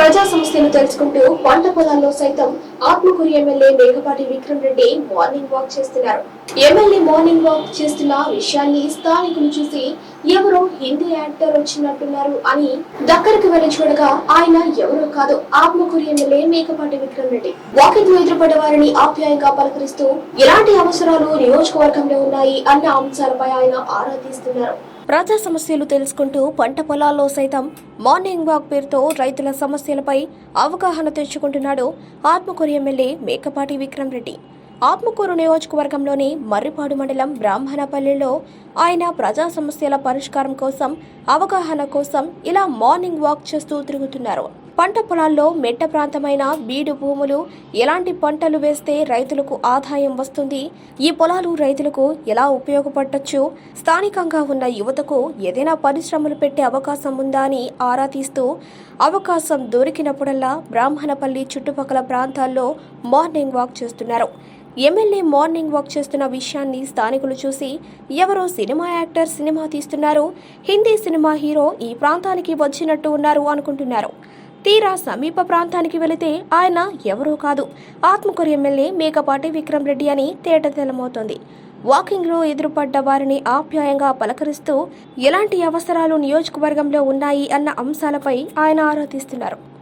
ప్రజా సమస్యలు తెలుసుకుంటూ పంట పొలాల్లో సైతం Atmakur MLA Mekapati Vikram Reddy morning walk చేస్తున్నారు. ఎమ్మెల్యే మార్నింగ్ వాక్ చేస్తున్న విషయాన్ని స్థానికులు చూసి ఎవరో హిందీ యాక్టర్ వచ్చినట్టున్నారు అని దగ్గరకు వెళ్ళి చూడగా ఆయన ఎవరో కాదు ఆత్మకూరు ఎమ్మెల్యే మేకపాటి విక్రమ్ రెడ్డి. వాకింగ్ ఎదురుపడ్డ వారిని ఆప్యాయంగా పలకరిస్తూ ఎలాంటి అవసరాలు నియోజకవర్గంలో ఉన్నాయి అన్న అంశాలపై ఆయన ఆరా తీస్తున్నారు. ప్రజా సమస్యలు తెలుసుకుంటూ పంట పొలాల్లో సైతం మార్నింగ్ వాక్ పేరుతో రైతుల సమస్యలపై అవగాహన తెచ్చుకుంటున్నాడు ఆత్మకూరు ఎమ్మెల్యే మేకపాటి విక్రమ్ రెడ్డి. ఆత్మకూరు నియోజకవర్గంలోని మర్రిపాడు మండలం బ్రాహ్మణపల్లిలో ఆయన ప్రజా సమస్యల పరిష్కారం కోసం అవగాహన కోసం ఇలా మార్నింగ్ వాక్ చేస్తూ తిరుగుతున్నారు. పంట పొలాల్లో మెట్ట ప్రాంతమైన బీడు భూములు ఎలాంటి పంటలు వేస్తే రైతులకు ఆదాయం వస్తుంది? ఈ పొలాలు రైతులకు ఎలా ఉపయోగపడవచ్చు స్థానికంగా ఉన్న యువతకు ఏదైనా పరిశ్రమలు పెట్టే అవకాశం ఉందా అని ఆరా తీస్తూ అవకాశం దొరికినప్పుడల్లా బ్రాహ్మణపల్లి చుట్టుపక్కల ప్రాంతాల్లో మార్నింగ్ వాక్ చేస్తున్నారు. ఎమ్మెల్యే మార్నింగ్ వాక్ చేస్తున్న విషయాన్ని స్థానికులు చూసి ఎవరో సినిమా యాక్టర్ సినిమా తీస్తున్నారు హిందీ సినిమా హీరో ఈ ప్రాంతానికి వచ్చినట్టు ఉన్నారు అనుకుంటున్నారు. తీరా సమీప ప్రాంతానికి వెళితే ఆయన ఎవరూ కాదు. ఆత్మకూరు ఎమ్మెల్యే మేకపాటి విక్రమ్ రెడ్డి అని తేట తెలమవుతోంది. వాకింగ్లో ఎదురుపడ్డ వారిని ఆప్యాయంగా పలకరిస్తూ ఎలాంటి అవసరాలు నియోజకవర్గంలో ఉన్నాయి అన్న అంశాలపై ఆయన ఆరోపిస్తున్నారు